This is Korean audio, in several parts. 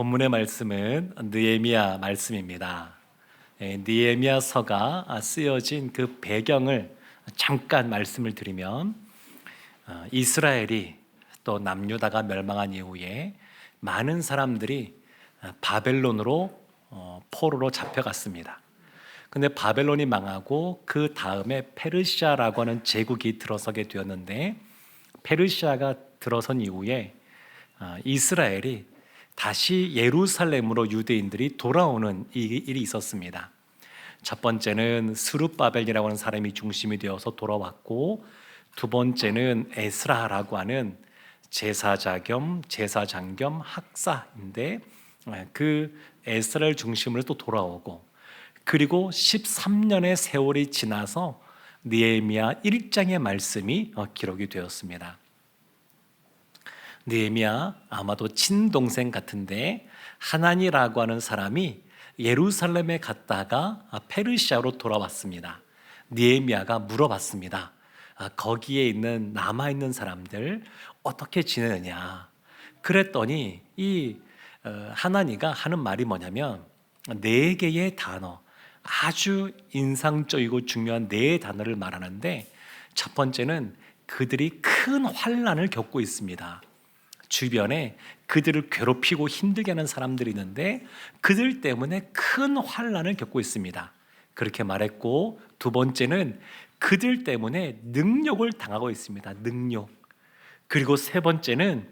본문의 말씀은 느헤미야 말씀입니다. 예, 느헤미야서가 쓰여진 그 배경을 잠깐 말씀을 드리면 어, 이스라엘이 또 남유다가 멸망한 이후에 많은 사람들이 어, 바벨론으로 어, 포로로 잡혀갔습니다. 근데 바벨론이 망하고 그 다음에 페르시아라고 하는 제국이 들어서게 되었는데 페르시아가 들어선 이후에 어, 이스라엘이 다시 예루살렘으로 유대인들이 돌아오는 이 일이 있었습니다. 첫 번째는 스룹바벨이라고 하는 사람이 중심이 되어서 돌아왔고 두 번째는 에스라라고 하는 제사자 겸 제사장 겸 학사인데 그 에스라를 중심으로 또 돌아오고 그리고 13년의 세월이 지나서 느헤미야 1장의 말씀이 어, 기록이 되었습니다. 느헤미야 아마도 친동생 같은데 하나니라고 하는 사람이 예루살렘에 갔다가 페르시아로 돌아왔습니다. 느헤미야가 물어봤습니다. 아, 거기에 있는 남아 있는 사람들 어떻게 지내느냐. 그랬더니 이 어, 하나니가 하는 말이 뭐냐면 네 개의 단어 아주 인상적이고 중요한 네 단어를 말하는데 첫 번째는 그들이 큰 환란을 겪고 있습니다. 주변에 그들을 괴롭히고 힘들게 하는 사람들이 있는데 그들 때문에 큰 환란을 겪고 있습니다. 그렇게 말했고 두 번째는 그들 때문에 능력을 당하고 있습니다. 능력. 그리고 세 번째는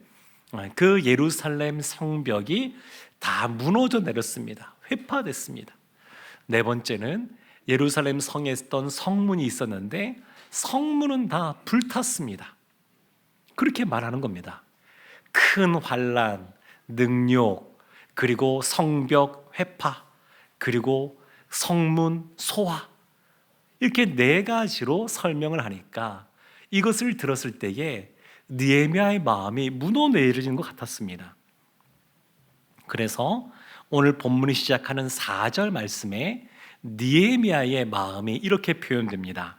그 예루살렘 성벽이 다 무너져 내렸습니다. 회파됐습니다. 네 번째는 예루살렘 성에 있던 성문이 있었는데 성문은 다 불탔습니다. 그렇게 말하는 겁니다. 큰 환란, 능욕, 그리고 성벽 회파, 그리고 성문 소화 이렇게 네 가지로 설명을 하니까 이것을 들었을 때에 느헤미야의 마음이 무너내리는 것 같았습니다. 그래서 오늘 본문이 시작하는 4절 말씀에 느헤미야의 마음이 이렇게 표현됩니다.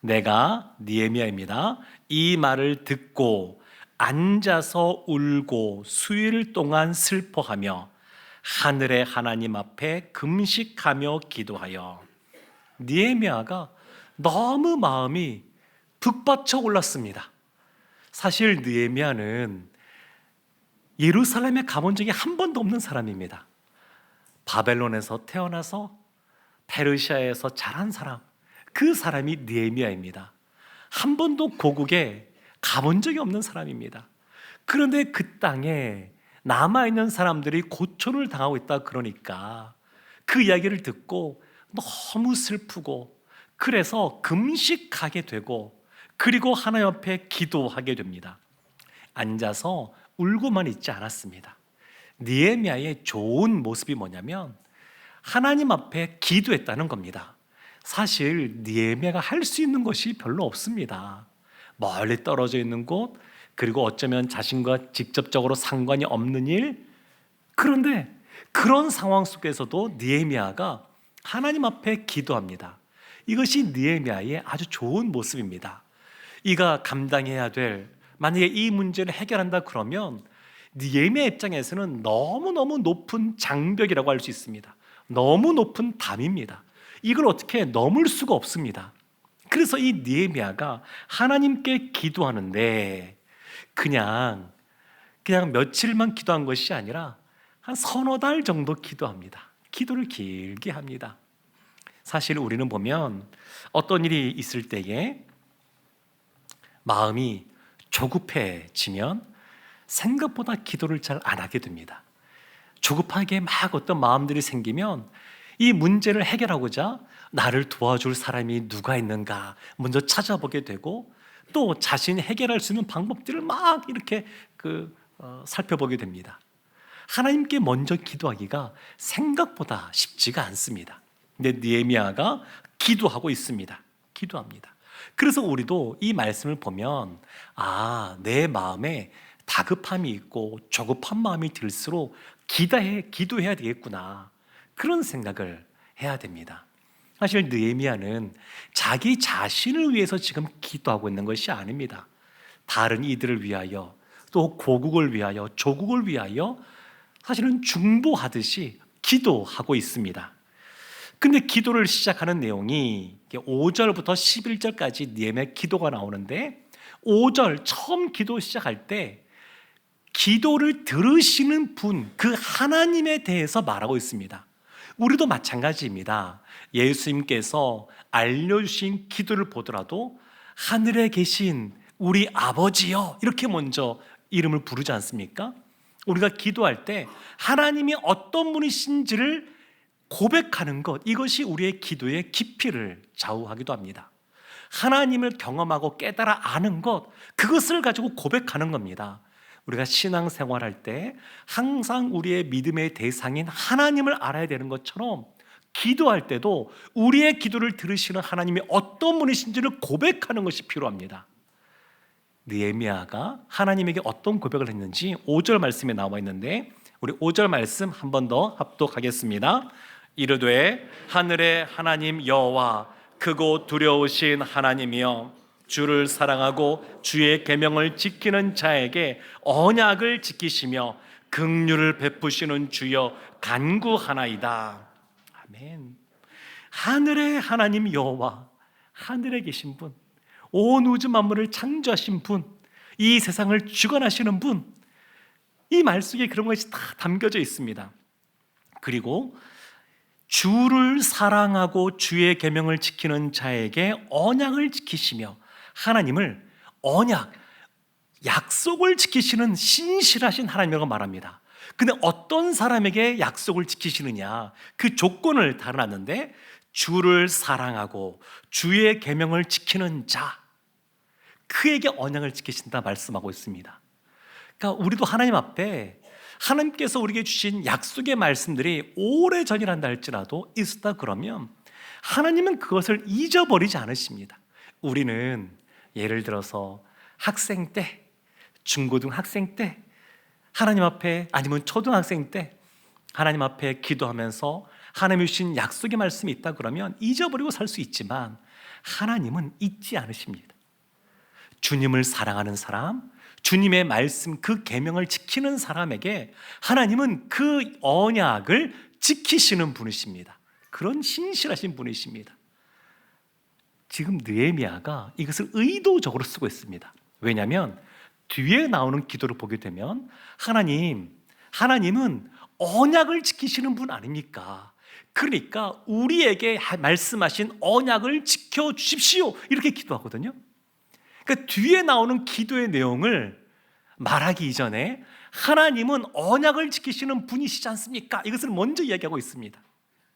내가 느헤미야입니다. 이 말을 듣고 앉아서 울고 수일 동안 슬퍼하며 하늘의 하나님 앞에 금식하며 기도하여 느헤미야가 너무 마음이 북받쳐 올랐습니다. 사실 느헤미야는 예루살렘에 가본 적이 한 번도 없는 사람입니다. 바벨론에서 태어나서 페르시아에서 자란 사람, 그 사람이 느헤미야입니다. 한 번도 고국에 가본 적이 없는 사람입니다. 그런데 그 땅에 남아 있는 사람들이 고초를 당하고 있다 그러니까 그 이야기를 듣고 너무 슬프고 그래서 금식하게 되고 그리고 하나님 앞에 기도하게 됩니다. 앉아서 울고만 있지 않았습니다. 니에미아의 좋은 모습이 뭐냐면 하나님 앞에 기도했다는 겁니다. 사실 니에미아가 할 수 있는 것이 별로 없습니다. 멀리 떨어져 있는 곳 그리고 어쩌면 자신과 직접적으로 상관이 없는 일 그런데 그런 상황 속에서도 니에미아가 하나님 앞에 기도합니다. 이것이 느헤미야의 아주 좋은 모습입니다. 이가 감당해야 될 만약에 이 문제를 해결한다 그러면 느헤미야 입장에서는 너무너무 높은 장벽이라고 할 수 있습니다. 너무 높은 담입니다. 이걸 어떻게 넘을 수가 없습니다. 그래서 이 느헤미야가 하나님께 기도하는데 그냥 그냥 며칠만 기도한 것이 아니라 한 서너 달 정도 기도합니다. 기도를 길게 합니다. 사실 우리는 보면 어떤 일이 있을 때에 마음이 조급해지면 생각보다 기도를 잘 안 하게 됩니다. 조급하게 막 어떤 마음들이 생기면 이 문제를 해결하고자 나를 도와줄 사람이 누가 있는가 먼저 찾아보게 되고 또 자신이 해결할 수 있는 방법들을 막 이렇게 그 어, 살펴보게 됩니다. 하나님께 먼저 기도하기가 생각보다 쉽지가 않습니다. 근데 니에미아가 기도하고 있습니다. 기도합니다. 그래서 우리도 이 말씀을 보면 아, 내 마음에 다급함이 있고 조급한 마음이 들수록 기도해 기도해야 되겠구나. 그런 생각을 해야 됩니다. 사실 느헤미야는 자기 자신을 위해서 지금 기도하고 있는 것이 아닙니다. 다른 이들을 위하여 또 고국을 위하여 조국을 위하여 사실은 중보하듯이 기도하고 있습니다. 근데 기도를 시작하는 내용이 5절부터 11절까지 니엠의 기도가 나오는데 5절 처음 기도 시작할 때 기도를 들으시는 분, 그 하나님에 대해서 말하고 있습니다. 우리도 마찬가지입니다. 예수님께서 알려주신 기도를 보더라도 하늘에 계신 우리 아버지여 이렇게 먼저 이름을 부르지 않습니까? 우리가 기도할 때 하나님이 어떤 분이신지를 고백하는 것 이것이 우리의 기도의 깊이를 좌우하기도 합니다. 하나님을 경험하고 깨달아 아는 것 그것을 가지고 고백하는 겁니다. 우리가 신앙생활할 때 항상 우리의 믿음의 대상인 하나님을 알아야 되는 것처럼 기도할 때도 우리의 기도를 들으시는 하나님이 어떤 분이신지를 고백하는 것이 필요합니다. 느헤미야가 하나님에게 어떤 고백을 했는지 5절 말씀에 나와 있는데 우리 5절 말씀 한 번 더 합독하겠습니다. 이르되 하늘의 하나님 여호와 크고 두려우신 하나님이여 주를 사랑하고 주의 계명을 지키는 자에게 언약을 지키시며 긍휼을 베푸시는 주여 간구하나이다. 아멘. 하늘의 하나님 여호와 하늘에 계신 분, 온 우주 만물을 창조하신 분, 이 세상을 주관하시는 분, 이 말 속에 그런 것이 다 담겨져 있습니다. 그리고 주를 사랑하고 주의 계명을 지키는 자에게 언약을 지키시며 하나님을 언약, 약속을 지키시는 신실하신 하나님이라고 말합니다. 근데 어떤 사람에게 약속을 지키시느냐? 그 조건을 달아놨는데 주를 사랑하고 주의 계명을 지키는 자 그에게 언약을 지키신다 말씀하고 있습니다. 그러니까 우리도 하나님 앞에 하나님께서 우리에게 주신 약속의 말씀들이 오래 전이란다 할지라도 있었다 그러면 하나님은 그것을 잊어버리지 않으십니다. 우리는 예를 들어서 학생 때, 중고등 학생 때, 하나님 앞에 아니면 초등학생 때 하나님 앞에 기도하면서 하나님이 주신 약속의 말씀이 있다 그러면 잊어버리고 살 수 있지만 하나님은 잊지 않으십니다. 주님을 사랑하는 사람, 주님의 말씀 그 계명을 지키는 사람에게 하나님은 그 언약을 지키시는 분이십니다. 그런 신실하신 분이십니다. 지금 느헤미야가 이것을 의도적으로 쓰고 있습니다. 왜냐하면 뒤에 나오는 기도를 보게 되면 하나님, 하나님은 언약을 지키시는 분 아닙니까? 그러니까 우리에게 말씀하신 언약을 지켜 주십시오. 이렇게 기도하거든요. 그러니까 뒤에 나오는 기도의 내용을 말하기 이전에 하나님은 언약을 지키시는 분이시지 않습니까? 이것을 먼저 이야기하고 있습니다.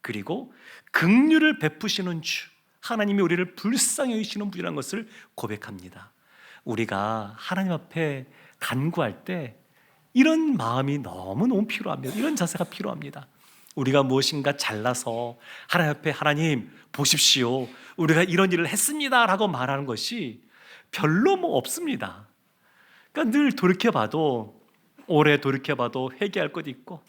그리고 긍휼을 베푸시는 주 하나님이 우리를 불쌍히 여기시는 분이라는 것을 고백합니다. 우리가 하나님 앞에 간구할 때 이런 마음이 너무 너무 필요합니다. 이런 자세가 필요합니다. 우리가 무엇인가 잘나서 하나님 앞에 하나님 보십시오. 우리가 이런 일을 했습니다라고 말하는 것이 별로 뭐 없습니다. 그러니까 늘 돌이켜봐도 올해 돌이켜봐도 회개할 것도 있고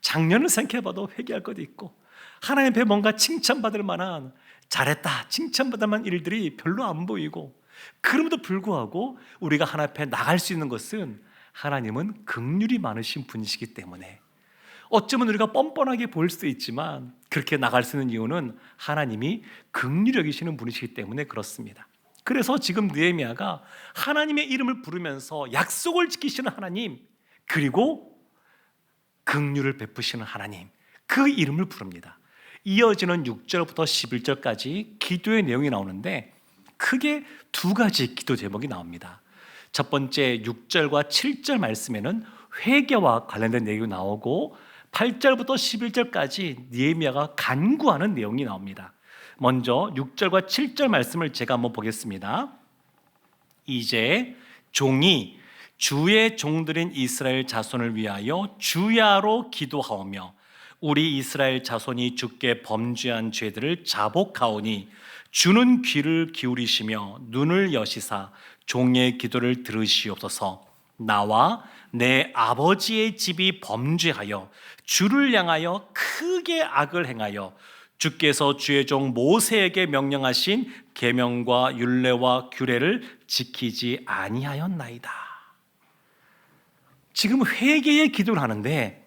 작년을 생각해봐도 회개할 것도 있고 하나님 앞에 뭔가 칭찬받을 만한 잘했다 칭찬받을 만한 일들이 별로 안 보이고 그럼에도 불구하고 우리가 하나님 앞에 나갈 수 있는 것은 하나님은 극률이 많으신 분이시기 때문에 어쩌면 우리가 뻔뻔하게 보일 수도 있지만 그렇게 나갈 수 있는 이유는 하나님이 극률 여기시는 분이시기 때문에 그렇습니다. 그래서 지금 느헤미야가 하나님의 이름을 부르면서 약속을 지키시는 하나님 그리고 긍휼을 베푸시는 하나님 그 이름을 부릅니다. 이어지는 6절부터 11절까지 기도의 내용이 나오는데 크게 두 가지 기도 제목이 나옵니다. 첫 번째 6절과 7절 말씀에는 회개와 관련된 내용이 나오고 8절부터 11절까지 니에미아가 간구하는 내용이 나옵니다. 먼저 6절과 7절 말씀을 제가 한번 보겠습니다. 이제 종이 주의 종들인 이스라엘 자손을 위하여 주야로 기도하오며 우리 이스라엘 자손이 주께 범죄한 죄들을 자복하오니 주는 귀를 기울이시며 눈을 여시사 종의 기도를 들으시옵소서 나와 내 아버지의 집이 범죄하여 주를 향하여 크게 악을 행하여 주께서 주의 종 모세에게 명령하신 계명과 율례와 규례를 지키지 아니하였나이다. 지금 회개의 기도를 하는데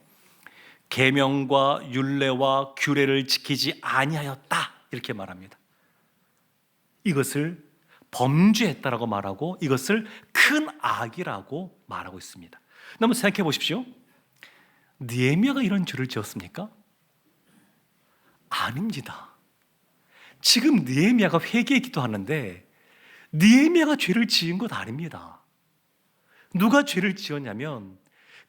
계명과 율례와 규례를 지키지 아니하였다 이렇게 말합니다. 이것을 범죄했다라고 말하고 이것을 큰 악이라고 말하고 있습니다. 한번 생각해 보십시오. 느헤미야가 이런 죄를 지었습니까? 아닙니다. 지금 느헤미야가 회개에 기도하는데 느헤미야가 죄를 지은 것 아닙니다. 누가 죄를 지었냐면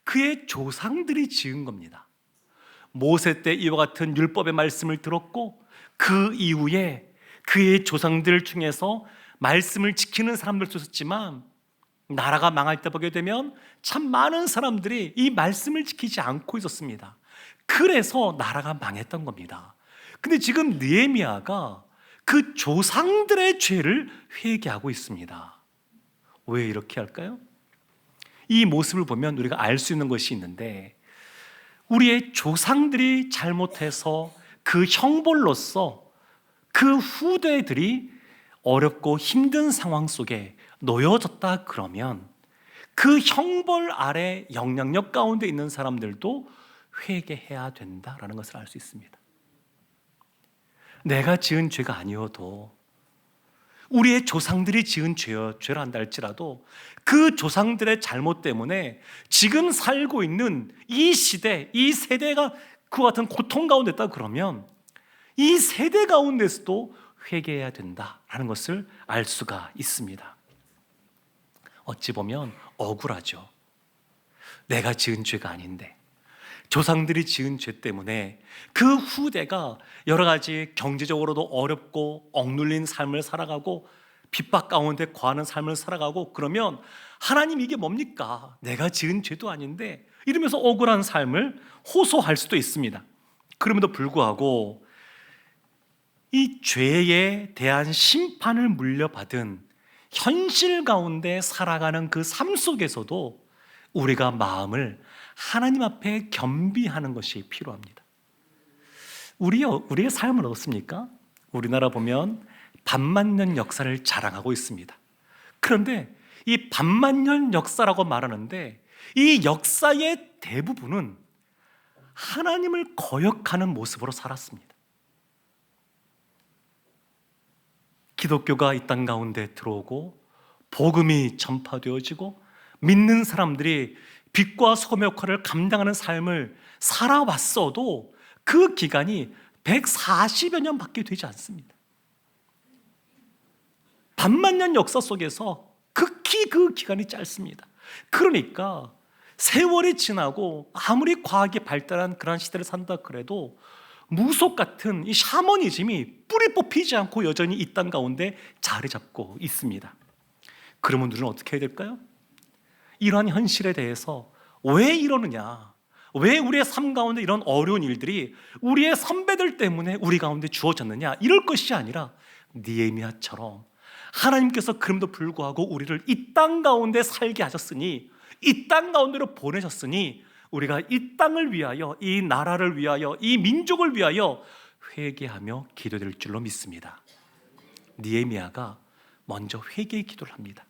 그의 조상들이 지은 겁니다. 모세 때 이와 같은 율법의 말씀을 들었고 그 이후에 그의 조상들 중에서 말씀을 지키는 사람들도 있었지만 나라가 망할 때 보게 되면 참 많은 사람들이 이 말씀을 지키지 않고 있었습니다. 그래서 나라가 망했던 겁니다. 근데 지금 느헤미야가 그 조상들의 죄를 회개하고 있습니다. 왜 이렇게 할까요? 이 모습을 보면 우리가 알 수 있는 것이 있는데 우리의 조상들이 잘못해서 그 형벌로서 그 후대들이 어렵고 힘든 상황 속에 놓여졌다 그러면 그 형벌 아래 영향력 가운데 있는 사람들도 회개해야 된다라는 것을 알 수 있습니다. 내가 지은 죄가 아니어도 우리의 조상들이 지은 죄여, 죄를 한다 할지라도 그 조상들의 잘못 때문에 지금 살고 있는 이 시대, 이 세대가 그와 같은 고통 가운데 있다 그러면 이 세대 가운데서도 회개해야 된다라는 것을 알 수가 있습니다. 어찌 보면 억울하죠. 내가 지은 죄가 아닌데 조상들이 지은 죄 때문에 그 후대가 여러 가지 경제적으로도 어렵고 억눌린 삶을 살아가고 핍박 가운데 거하는 삶을 살아가고 그러면 하나님 이게 뭡니까? 내가 지은 죄도 아닌데 이러면서 억울한 삶을 호소할 수도 있습니다. 그럼에도 불구하고 이 죄에 대한 심판을 물려받은 현실 가운데 살아가는 그 삶 속에서도 우리가 마음을 하나님 앞에 겸비하는 것이 필요합니다. 우리 우리의 삶은 어떻습니까? 우리나라 보면 반만년 역사를 자랑하고 있습니다. 그런데 이 반만년 역사라고 말하는데 이 역사의 대부분은 하나님을 거역하는 모습으로 살았습니다. 기독교가 이 땅 가운데 들어오고 복음이 전파되어지고 믿는 사람들이 빛과 소금의 역할을 감당하는 삶을 살아왔어도 그 기간이 140여 년밖에 되지 않습니다. 반만 년 역사 속에서 극히 그 기간이 짧습니다. 그러니까 세월이 지나고 아무리 과학이 발달한 그런 시대를 산다 그래도 무속 같은 이 샤머니즘이 뿌리 뽑히지 않고 여전히 이 땅 가운데 자리 잡고 있습니다. 그러면 우리는 어떻게 해야 될까요? 이러한 현실에 대해서 왜 이러느냐? 왜 우리의 삶 가운데 이런 어려운 일들이 우리의 선배들 때문에 우리 가운데 주어졌느냐? 이럴 것이 아니라 니에미아처럼 하나님께서 그럼도 불구하고 우리를 이 땅 가운데 살게 하셨으니 이 땅 가운데로 보내셨으니 우리가 이 땅을 위하여 이 나라를 위하여 이 민족을 위하여 회개하며 기도될 줄로 믿습니다. 니에미아가 먼저 회개의 기도를 합니다.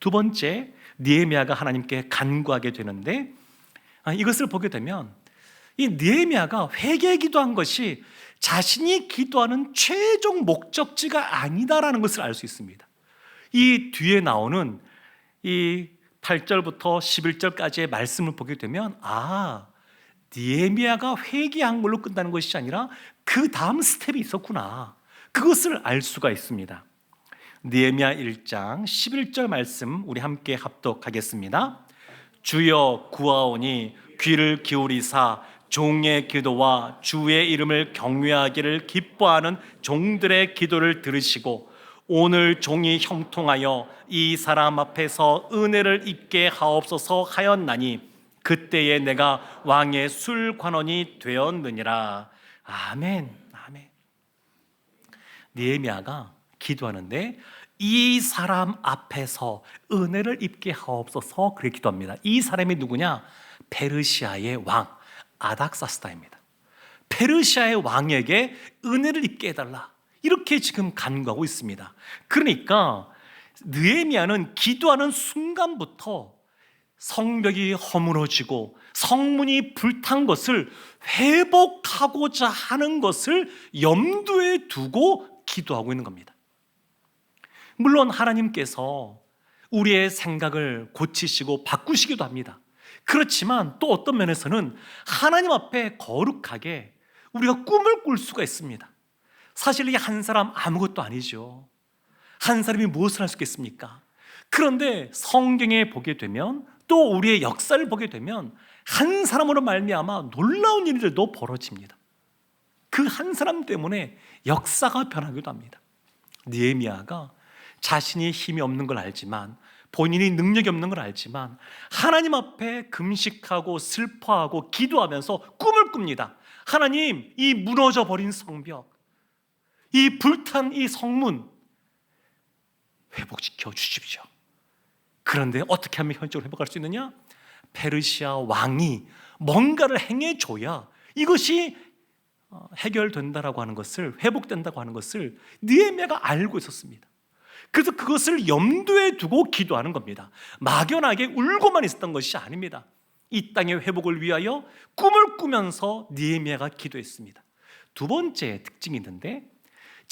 두 번째 니에미아가 하나님께 간구하게 되는데 아, 이것을 보게 되면 이 니에미아가 회개 기도한 것이 자신이 기도하는 최종 목적지가 아니다라는 것을 알 수 있습니다. 이 뒤에 나오는 이 8절부터 11절까지의 말씀을 보게 되면 아 니에미아가 회개한 걸로 끝나는 것이 아니라 그 다음 스텝이 있었구나. 그것을 알 수가 있습니다. 니에미아 1장 11절 말씀 우리 함께 합독하겠습니다. 주여 구하오니 귀를 기울이사 종의 기도와 주의 이름을 경외하기를 기뻐하는 종들의 기도를 들으시고 오늘 종이 형통하여 이 사람 앞에서 은혜를 입게 하옵소서 하였나니 그때에 내가 왕의 술관원이 되었느니라. 아멘. 아멘. 니에미아가 기도하는데 이 사람 앞에서 은혜를 입게 하옵소서 그렇게 기도합니다. 이 사람이 누구냐? 페르시아의 왕 아닥사스다입니다. 페르시아의 왕에게 은혜를 입게 해달라. 이렇게 지금 간구하고 있습니다. 그러니까 느헤미야는 기도하는 순간부터 성벽이 허물어지고 성문이 불탄 것을 회복하고자 하는 것을 염두에 두고 기도하고 있는 겁니다. 물론 하나님께서 우리의 생각을 고치시고 바꾸시기도 합니다. 그렇지만 또 어떤 면에서는 하나님 앞에 거룩하게 우리가 꿈을 꿀 수가 있습니다. 사실 이 한 사람 아무것도 아니죠. 한 사람이 무엇을 할 수 있겠습니까? 그런데 성경에 보게 되면 또 우리의 역사를 보게 되면 한 사람으로 말미암아 놀라운 일들도 벌어집니다. 그 한 사람 때문에 역사가 변하기도 합니다. 니에미아가 자신이 힘이 없는 걸 알지만 본인이 능력이 없는 걸 알지만 하나님 앞에 금식하고 슬퍼하고 기도하면서 꿈을 꿉니다. 하나님, 이 무너져 버린 성벽, 이 불탄 이 성문 회복시켜 주십시오. 그런데 어떻게 하면 현적으로 회복할 수 있느냐? 페르시아 왕이 뭔가를 행해 줘야 이것이 어, 해결된다라고 하는 것을 회복된다고 하는 것을 느헤미야가 알고 있었습니다. 그래서 그것을 염두에 두고 기도하는 겁니다. 막연하게 울고만 있었던 것이 아닙니다. 이 땅의 회복을 위하여 꿈을 꾸면서 니에미아가 기도했습니다. 두 번째 특징이 있는데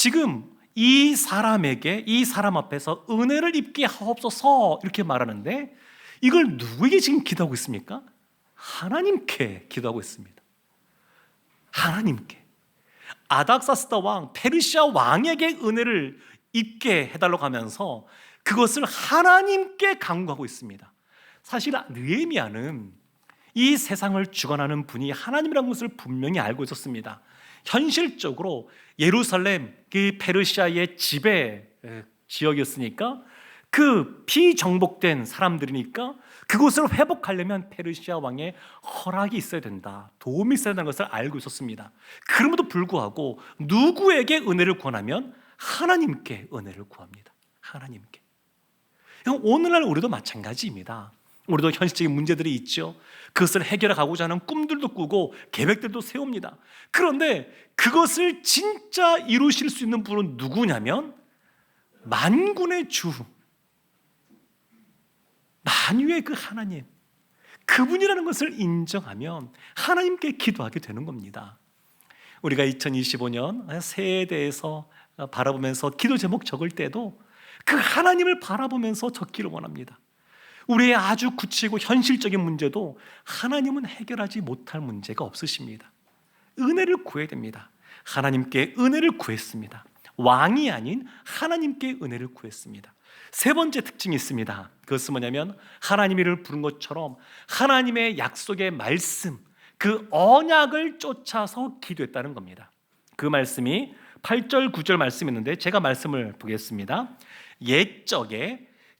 지금 이 사람에게 이 사람 앞에서 은혜를 입게 하옵소서 이렇게 말하는데 이걸 누구에게 지금 기도하고 있습니까? 하나님께 기도하고 있습니다. 하나님께 아닥사스다 왕 페르시아 왕에게 은혜를 입게 해달라고 하면서 그것을 하나님께 강구하고 있습니다. 사실 느헤미야는 이 세상을 주관하는 분이 하나님이라는 것을 분명히 알고 있었습니다. 현실적으로 예루살렘 그 페르시아의 지배 지역이었으니까 그 피정복된 사람들이니까 그곳을 회복하려면 페르시아 왕의 허락이 있어야 된다. 도움이 있어야 된다는 것을 알고 있었습니다. 그럼에도 불구하고 누구에게 은혜를 권하면 하나님께 은혜를 구합니다. 하나님께. 오늘날 우리도 마찬가지입니다. 우리도 현실적인 문제들이 있죠. 그것을 해결하고자 하는 꿈들도 꾸고 계획들도 세웁니다. 그런데 그것을 진짜 이루실 수 있는 분은 누구냐면 만군의 주, 만유의 그 하나님, 그분이라는 것을 인정하면 하나님께 기도하게 되는 겁니다. 우리가 2025년 새해에 대해서 바라보면서 기도 제목 적을 때도 그 하나님을 바라보면서 적기를 원합니다. 우리의 아주 구체고 현실적인 문제도 하나님은 해결하지 못할 문제가 없으십니다. 은혜를 구해야 됩니다. 하나님께 은혜를 구했습니다. 왕이 아닌 하나님께 은혜를 구했습니다. 세 번째 특징이 있습니다. 그것은 뭐냐면 하나님이를 부른 것처럼 하나님의 약속의 말씀, 그 언약을 쫓아서 기도했다는 겁니다. 그 말씀이 8절, 9절 말씀이 있는데 제가 말씀을 보겠습니다. 옛적에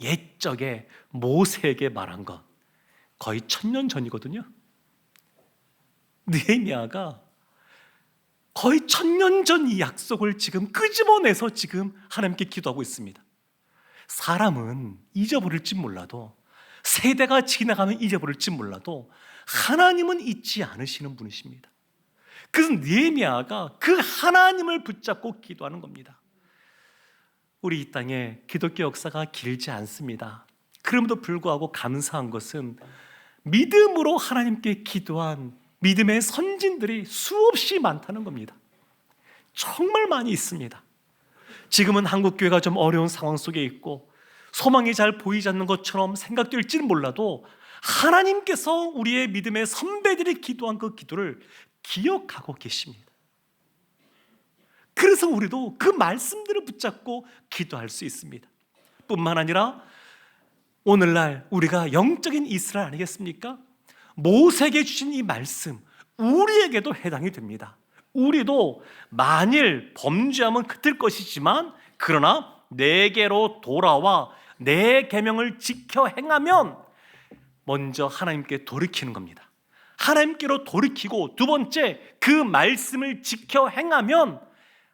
옛적에 모세에게 말한 것 거의 천년 전이거든요. 느헤미야가 거의 천년 전 이 약속을 지금 끄집어내서 지금 하나님께 기도하고 있습니다. 사람은 잊어버릴지 몰라도 세대가 지나가면 잊어버릴지 몰라도 하나님은 잊지 않으시는 분이십니다. 그래서 느헤미야가 그 하나님을 붙잡고 기도하는 겁니다. 우리 이 땅에 기독교 역사가 길지 않습니다. 그럼에도 불구하고 감사한 것은 믿음으로 하나님께 기도한 믿음의 선진들이 수없이 많다는 겁니다. 정말 많이 있습니다. 지금은 한국 교회가 좀 어려운 상황 속에 있고 소망이 잘 보이지 않는 것처럼 생각될지는 몰라도 하나님께서 우리의 믿음의 선배들이 기도한 그 기도를 기억하고 계십니다. 그래서 우리도 그 말씀들을 붙잡고 기도할 수 있습니다. 뿐만 아니라 오늘날 우리가 영적인 이스라엘 아니겠습니까? 모세에게 주신 이 말씀 우리에게도 해당이 됩니다. 우리도 만일 범죄하면 그틀 것이지만 그러나 내게로 돌아와 내 계명을 지켜 행하면 먼저 하나님께 돌이키는 겁니다. 하나님께로 돌이키고 두 번째 그 말씀을 지켜 행하면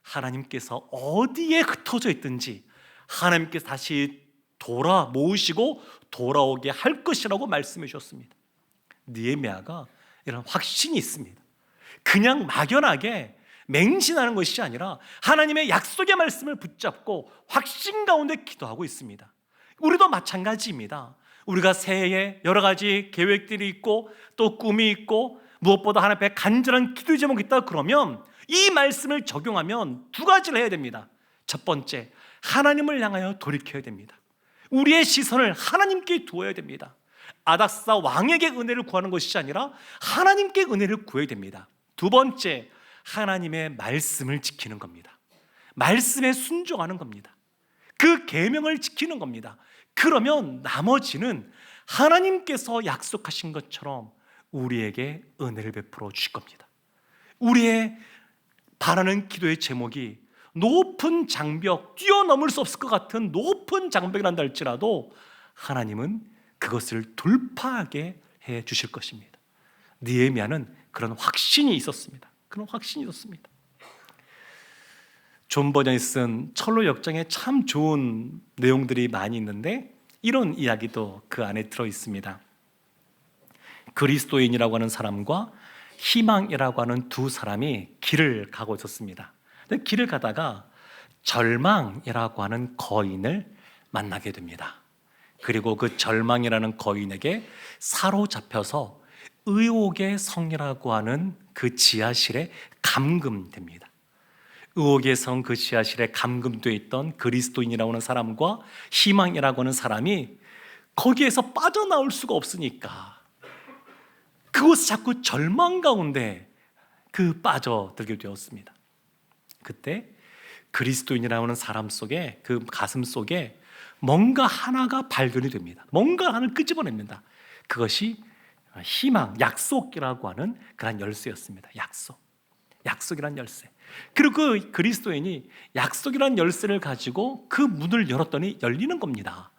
하나님께서 어디에 흩어져 있든지 하나님께서 다시 돌아 모으시고 돌아오게 할 것이라고 말씀해 주셨습니다. 니에미아가 이런 확신이 있습니다. 그냥 막연하게 맹신하는 것이 아니라 하나님의 약속의 말씀을 붙잡고 확신 가운데 기도하고 있습니다. 우리도 마찬가지입니다. 우리가 새해에 여러 가지 계획들이 있고 또 꿈이 있고 무엇보다 하나님 앞에 간절한 기도 제목이 있다 그러면 이 말씀을 적용하면 두 가지를 해야 됩니다. 첫 번째, 하나님을 향하여 돌이켜야 됩니다. 우리의 시선을 하나님께 두어야 됩니다. 아닥사 왕에게 은혜를 구하는 것이 아니라 하나님께 은혜를 구해야 됩니다. 두 번째, 하나님의 말씀을 지키는 겁니다. 말씀에 순종하는 겁니다. 그 계명을 지키는 겁니다. 그러면 나머지는 하나님께서 약속하신 것처럼 우리에게 은혜를 베풀어 주실 겁니다. 우리의 바라는 기도의 제목이 높은 장벽, 뛰어넘을 수 없을 것 같은 높은 장벽이란다 할지라도 하나님은 그것을 돌파하게 해 주실 것입니다. 니에미아는 그런 확신이 있었습니다. 그런 확신이 있었습니다. 존 버전이 쓴 철로 역정에 참 좋은 내용들이 많이 있는데 이런 이야기도 그 안에 들어 있습니다. 그리스도인이라고 하는 사람과 희망이라고 하는 두 사람이 길을 가고 있었습니다. 근데 길을 가다가 절망이라고 하는 거인을 만나게 됩니다. 그리고 그 절망이라는 거인에게 사로잡혀서 의옥의 성이라고 하는 그 지하실에 감금됩니다. 의옥의 성 그 지하실에 감금되어 있던 그리스도인이라고 하는 사람과 희망이라고 하는 사람이 거기에서 빠져나올 수가 없으니까 그곳 자꾸 절망 가운데 그 빠져들게 되었습니다. 그때 그리스도인이라고 하는 사람 속에 그 가슴 속에 뭔가 하나가 발견이 됩니다. 뭔가 하나를 끄집어냅니다. 그것이 희망, 약속이라고 하는 그런 열쇠였습니다. 약속. 약속이란 열쇠. 그리고 그 그리스도인이 약속이란 열쇠를 가지고 그 문을 열었더니 열리는 겁니다.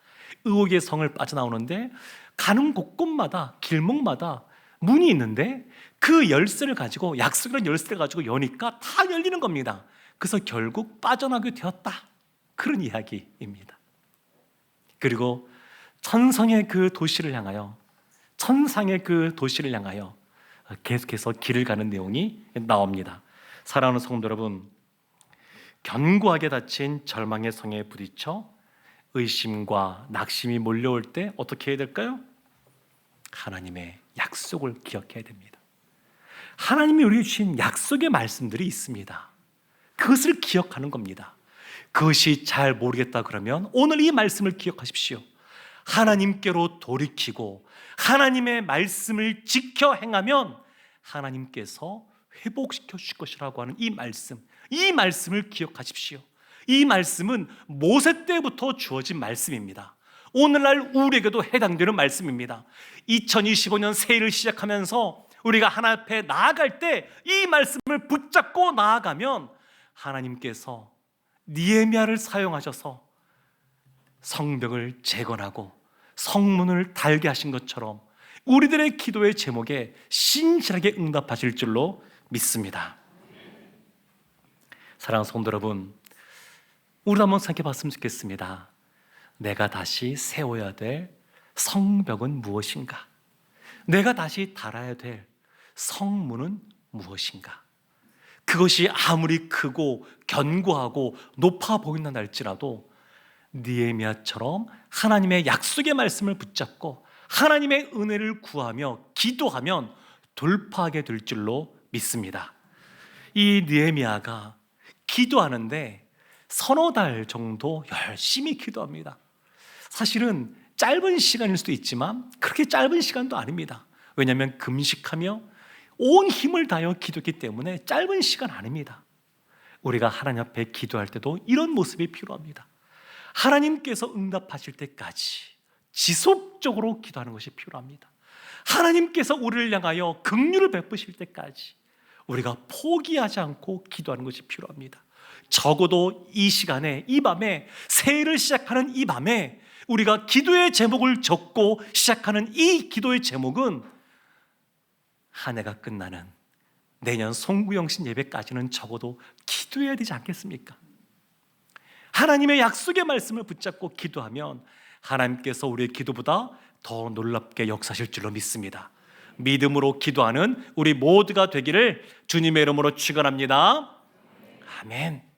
의혹의 성을 빠져나오는데 가는 곳곳마다 길목마다 문이 있는데 그 열쇠를 가지고 약속이란 열쇠를 가지고 여니까 다 열리는 겁니다. 그래서 결국 빠져나게 되었다. 그런 이야기입니다. 그리고 천성의 그 도시를 향하여 천상의 그 도시를 향하여 계속해서 길을 가는 내용이 나옵니다. 사랑하는 성도 여러분, 견고하게 닫힌 절망의 성에 부딪혀 의심과 낙심이 몰려올 때 어떻게 해야 될까요? 하나님의 약속을 기억해야 됩니다. 하나님이 우리에게 주신 약속의 말씀들이 있습니다. 그것을 기억하는 겁니다. 그것이 잘 모르겠다 그러면 오늘 이 말씀을 기억하십시오. 하나님께로 돌이키고 하나님의 말씀을 지켜 행하면 하나님께서 회복시켜 주실 것이라고 하는 이 말씀, 이 말씀을 기억하십시오. 이 말씀은 모세 때부터 주어진 말씀입니다. 오늘날 우리에게도 해당되는 말씀입니다. 2025년 새해를 시작하면서 우리가 하나님 앞에 나아갈 때 이 말씀을 붙잡고 나아가면 하나님께서 니에미아를 사용하셔서 성벽을 재건하고 성문을 달게 하신 것처럼 우리들의 기도의 제목에 신실하게 응답하실 줄로 믿습니다. 사랑하는 성도 여러분, 우리 한번 생각해 봤으면 좋겠습니다. 내가 다시 세워야 될 성벽은 무엇인가? 내가 다시 달아야 될 성문은 무엇인가? 그것이 아무리 크고 견고하고 높아 보인다 할지라도 니에미아처럼 하나님의 약속의 말씀을 붙잡고 하나님의 은혜를 구하며 기도하면 돌파하게 될 줄로 믿습니다. 이 니에미아가 기도하는데 서너 달 정도 열심히 기도합니다. 사실은 짧은 시간일 수도 있지만 그렇게 짧은 시간도 아닙니다. 왜냐하면 금식하며 온 힘을 다하여 기도했기 때문에 짧은 시간 아닙니다. 우리가 하나님 앞에 기도할 때도 이런 모습이 필요합니다. 하나님께서 응답하실 때까지 지속적으로 기도하는 것이 필요합니다. 하나님께서 우리를 향하여 긍휼을 베푸실 때까지 우리가 포기하지 않고 기도하는 것이 필요합니다. 적어도 이 시간에 이 밤에 새해를 시작하는 이 밤에 우리가 기도의 제목을 적고 시작하는 이 기도의 제목은 한 해가 끝나는 내년 송구영신 예배까지는 적어도 기도해야 되지 않겠습니까? 하나님의 약속의 말씀을 붙잡고 기도하면 하나님께서 우리의 기도보다 더 놀랍게 역사하실 줄로 믿습니다. 믿음으로 기도하는 우리 모두가 되기를 주님의 이름으로 축원합니다. 아멘.